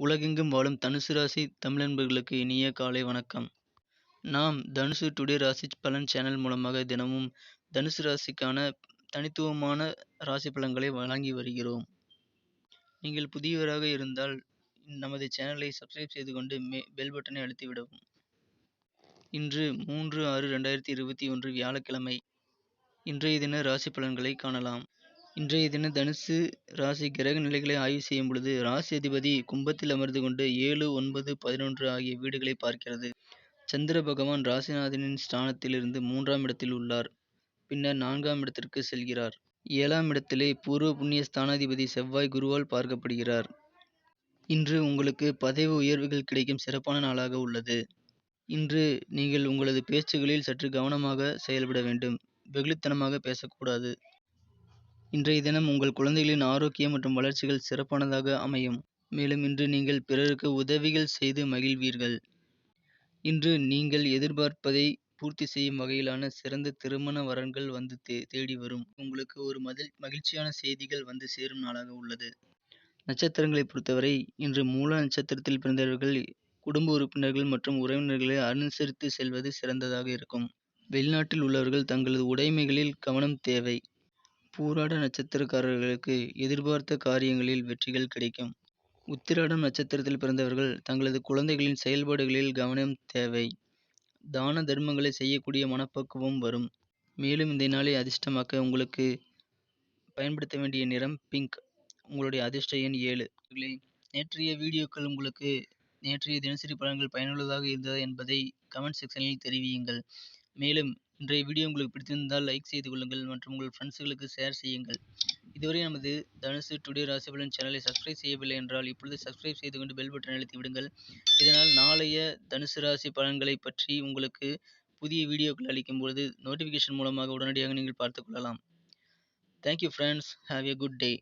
உலகெங்கும் வாழும் தனுசு ராசி தமிழன்பர்களுக்கு இனிய காலை வணக்கம். நாம் தனுசு டுடே ராசி பலன் சேனல் மூலமாக தினமும் தனுசு ராசிக்கான தனித்துவமான ராசி பலன்களை வழங்கி வருகிறோம். நீங்கள் புதியவராக இருந்தால் நமது சேனலை சப்ஸ்கிரைப் செய்து கொண்டு மே பெல் பட்டனை அழுத்திவிடவும். இன்று மூன்று ஆறு ரெண்டாயிரத்தி இருபத்தி ஒன்று வியாழக்கிழமை. இன்றைய தின ராசி பலன்களை காணலாம். இன்றைய தின தனுசு ராசி கிரக நிலைகளை ஆய்வு செய்யும் பொழுது ராசி அதிபதி கும்பத்தில் அமர்ந்து கொண்டு ஏழு ஒன்பது பதினொன்று ஆகிய வீடுகளை பார்க்கிறது. சந்திர பகவான் ராசிநாதனின் ஸ்தானத்திலிருந்து மூன்றாம் இடத்தில் உள்ளார். பின்னர் நான்காம் இடத்திற்கு செல்கிறார். ஏழாம் இடத்திலே பூர்வ புண்ணிய ஸ்தானாதிபதி செவ்வாய் குருவால் பார்க்கப்படுகிறார். இன்று உங்களுக்கு பதவி உயர்வுகள் கிடைக்கும் சிறப்பான நாளாக உள்ளது. இன்று நீங்கள் உங்களது பேச்சுகளில் சற்று கவனமாக செயல்பட வேண்டும். வெகுளித்தனமாக பேசக்கூடாது. இன்றைய தினம் உங்கள் குழந்தைகளின் ஆரோக்கியம் மற்றும் வளர்ச்சிகள் சிறப்பானதாக அமையும். மேலும் இன்று நீங்கள் பிறருக்கு உதவிகள் செய்து மகிழ்வீர்கள். இன்று நீங்கள் எதிர்பார்ப்பதை பூர்த்தி செய்யும் வகையிலான சிறந்த திருமண வரன்கள் வந்து தே தேடி வரும். உங்களுக்கு ஒரு மதில் மகிழ்ச்சியான செய்திகள் வந்து சேரும் நாளாக உள்ளது. நட்சத்திரங்களை பொறுத்தவரை இன்று மூல நட்சத்திரத்தில் பிறந்தவர்கள் குடும்ப உறுப்பினர்கள் மற்றும் உறவினர்களை அனுசரித்து செல்வது சிறந்ததாக இருக்கும். வெளிநாட்டில் உள்ளவர்கள் தங்களது உடைமைகளில் கவனம் தேவை. பூராட நட்சத்திரக்காரர்களுக்கு எதிர்பார்த்த காரியங்களில் வெற்றிகள் கிடைக்கும். உத்திராடம் நட்சத்திரத்தில் பிறந்தவர்கள் தங்களது குழந்தைகளின் செயல்பாடுகளில் கவனம் தேவை. தான தர்மங்களை செய்யக்கூடிய மனப்பக்குவம் வரும். மேலும் இந்த நாளை அதிர்ஷ்டமாக்க உங்களுக்கு பயன்படுத்த வேண்டிய நிறம் பிங்க் உங்களுடைய அதிர்ஷ்ட எண் ஏழு. நேற்றைய வீடியோக்கள் உங்களுக்கு நேற்றைய தினசரி பலன்கள் பயனுள்ளதாக இருந்ததா என்பதை கமெண்ட் செக்ஷனில் தெரிவியுங்கள். மேலும் இன்றைய வீடியோ உங்களுக்கு பிடித்திருந்தால் லைக் செய்து கொள்ளுங்கள் மற்றும் உங்கள் ஃப்ரெண்ட்ஸுகளுக்கு ஷேர் செய்யுங்கள். இதுவரை நமது தனுசு டுடே ராசிபலன் சேனலை சப்ஸ்கிரைப் செய்யவில்லை என்றால் இப்பொழுது சப்ஸ்கிரைப் செய்து கொண்டு பெல் பட்டன் அழுத்தி விடுங்கள். இதனால் நாளைய தனுசு ராசி பலன்களை பற்றி உங்களுக்கு புதிய வீடியோக்கள் அளிக்கும் பொழுது நோட்டிஃபிகேஷன் மூலமாக உடனடியாக நீங்கள் பார்த்துக் கொள்ளலாம். Thank you friends have a good day